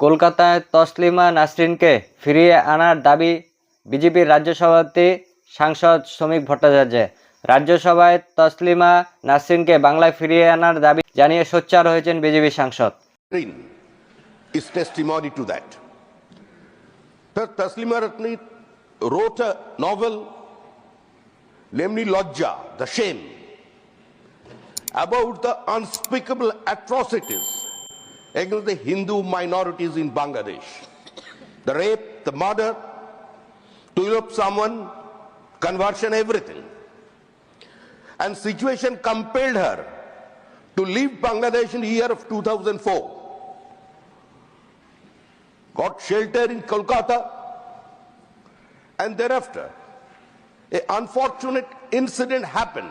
কলকাতায় তসলিমা নাসরিনকে ফিরিয়ে আনার দাবি বিজেপির রাজ্য সভাপতি সাংসদ শ্রমিক ভট্টাচার্যের। রাজ্যসভায় তসলিমা নাসরিনকে বাংলায় ফিরিয়ে আনার দাবি জানিয়ে সোচ্চার হয়েছেন বিজেপি সাংসদ। লজ্জা the same about the unspeakable atrocities against the Hindu minorities in Bangladesh. The rape, the murder, to elope someone, conversion, everything. And situation compelled her to leave Bangladesh in the year of 2004 got shelter in Kolkata, and thereafter, a unfortunate incident happened,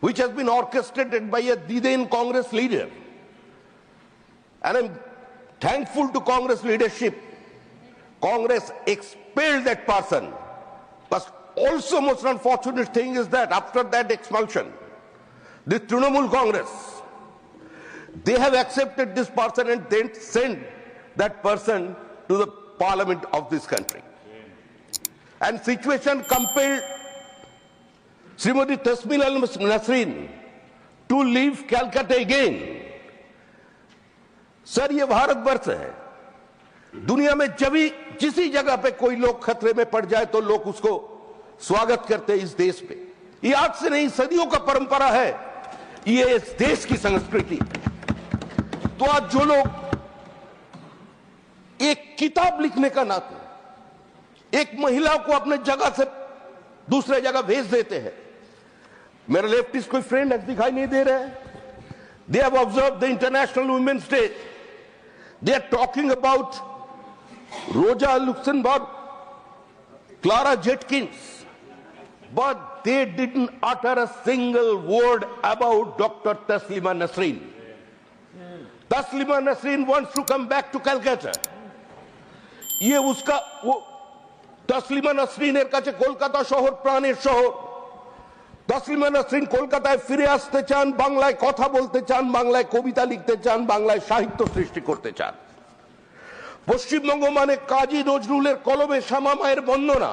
which has been orchestrated by a Diden Congress leader. And I'm thankful to Congress leadership. Congress expelled that person. But also most unfortunate thing is that after that expulsion, the Trinamool Congress they have accepted this person and then sent that person to the parliament of this country. And situation compelled Srimati Tasmil Al Nasreen to leave Calcutta again. Sir, ये भारतवर्ष है। दुनिया में जब भी जिसी जगह पे कोई लोग खतरे में पड़ जाए तो लोग उसको स्वागत करते इस देश पे। ये आज से नहीं, सदियों का परंपरा है। ये इस देश की संस्कृति तो आज जो लोग एक किताब लिखने का नाते एक महिला को अपने जगह से दूसरे जगह भेज देते हैं। मेरे लेफ्टिस्ट कोई फ्रेंड दिखाई नहीं दे रहे हैं। They have observe the international women's day they are talking about Rosa Luxemburg Clara Zetkin but they didn't utter a single word about Dr. Taslima Nasreen. Taslima Nasreen wants to come back to Calcutta. ये उसका वो তসলিমা নাসরিনের কাছে কলকাতা শহর প্রাণের শহর তসলিমা নাসরিন কলকাতায় ফিরে আসতে চান, বাংলায় কথা বলতে চান, বাংলায় কবিতা লিখতে চান, বাংলায় সাহিত্য সৃষ্টি করতে চান। পশ্চিমবঙ্গ মানে কাজী নজরুলের কলমে শ্যামা মায়ের বন্দনা।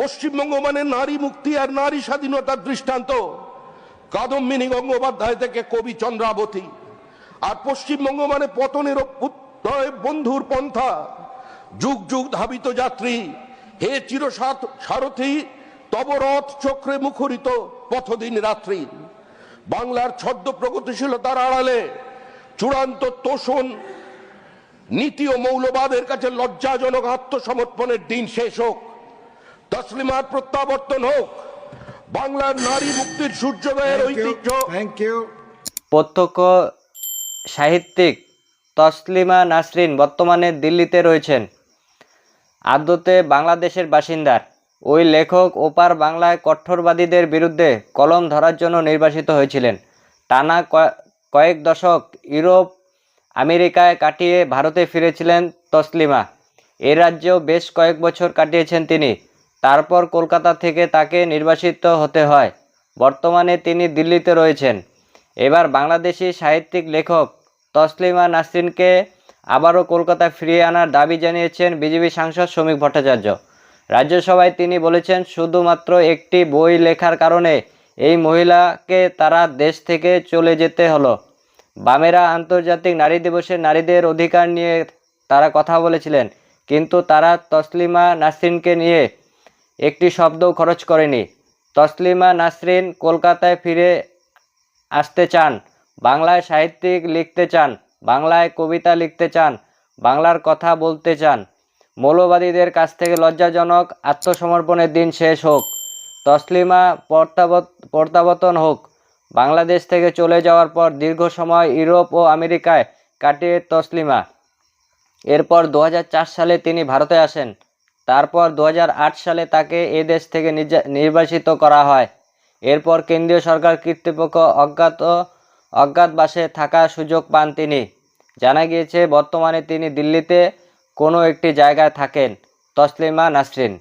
পশ্চিমবঙ্গ মানে নারী মুক্তি আর নারী স্বাধীনতার দৃষ্টান্ত। কাদম্বিনী গঙ্গোপাধ্যায় থেকে কবি চন্দ্রাবতী। আর পশ্চিমবঙ্গ মানে পতনের বন্ধুর পন্থা। যুগ যুগ ধাবিত যাত্রী। হে চির সারথী তব রথ চক্রে মুখরিত পথদিন রাত্রি। বাংলার ছদ্ম প্রগতিশীলতার আড়ালে চূড়ান্ত তোষণ নীতি ও মৌলবাদের কাছে লজ্জাজনক আত্মসমর্পণের দিন শেষ হোক তসলিমার প্রত্যাবর্তন হোক বাংলার নারী মুক্তির সূর্যোদয়ের ঐতিহ্য। Thank you. প্রত্যক্ষ সাহিত্যিক তসলিমা নাসরিন বর্তমানে দিল্লিতে রয়েছেন। আদতে বাংলাদেশের বাসিন্দার। ওই লেখক ওপার বাংলায় কঠোরবাদীদের বিরুদ্ধে কলম ধরার জন্য নির্বাসিত হয়েছিলেন। টানা কয়েক দশক ইউরোপ, আমেরিকায় কাটিয়ে ভারতে ফিরেছিলেন তসলিমা। এ রাজ্যেও বেশ কয়েক বছর কাটিয়েছেন তিনি। তারপর কলকাতা থেকে তাকে নির্বাসিত হতে হয়। বর্তমানে তিনি দিল্লিতে রয়েছেন। এবার বাংলাদেশি সাহিত্যিক লেখক তসলিমা নাসরিনকে আবারও কলকাতা ফিরিয়ে আনার দাবি জানিয়েছেন বিজেপি সাংসদ শ্রমিক ভট্টাচার্য। রাজ্যসভায় তিনি বলেছেন, শুধুমাত্র একটি বই লেখার কারণে এই মহিলাকে তারা দেশ থেকে চলে যেতে হলো। বামেরা আন্তর্জাতিক নারী দিবসে নারীদের অধিকার নিয়ে তারা কথা বলেছিলেন, কিন্তু তারা তসলিমা নাসরিনকে নিয়ে একটি শব্দও খরচ করেনি। তসলিমা নাসরিন কলকাতায় ফিরে আসতে চান, বাংলায় সাহিত্যিক লিখতে চান, বাংলায় কবিতা লিখতে চান, বাংলার কথা বলতে চান। মৌলবাদীদের কাছ থেকে লজ্জাজনক আত্মসমর্পণের দিন শেষ হোক, তসলিমা প্রত্যাবর্ত প্রত্যাবর্তন হোক। বাংলাদেশ থেকে চলে যাওয়ার পর দীর্ঘ সময় ইউরোপ ও আমেরিকায় কাটিয়ে তসলিমা। এরপর দু হাজার চার সালে তিনি ভারতে আসেন। তারপর দু হাজার আট সালে তাকে এ দেশ থেকে নির্বাসিত করা হয়। এরপর কেন্দ্রীয় সরকার কর্তৃপক্ষ অজ্ঞাত, অজ্ঞাতবাসে থাকার সুযোগ পান তিনি। জানা গিয়েছে, বর্তমানে তিনি দিল্লিতে কোনো একটি জায়গায় থাকেন তসলিমা নাসরিন।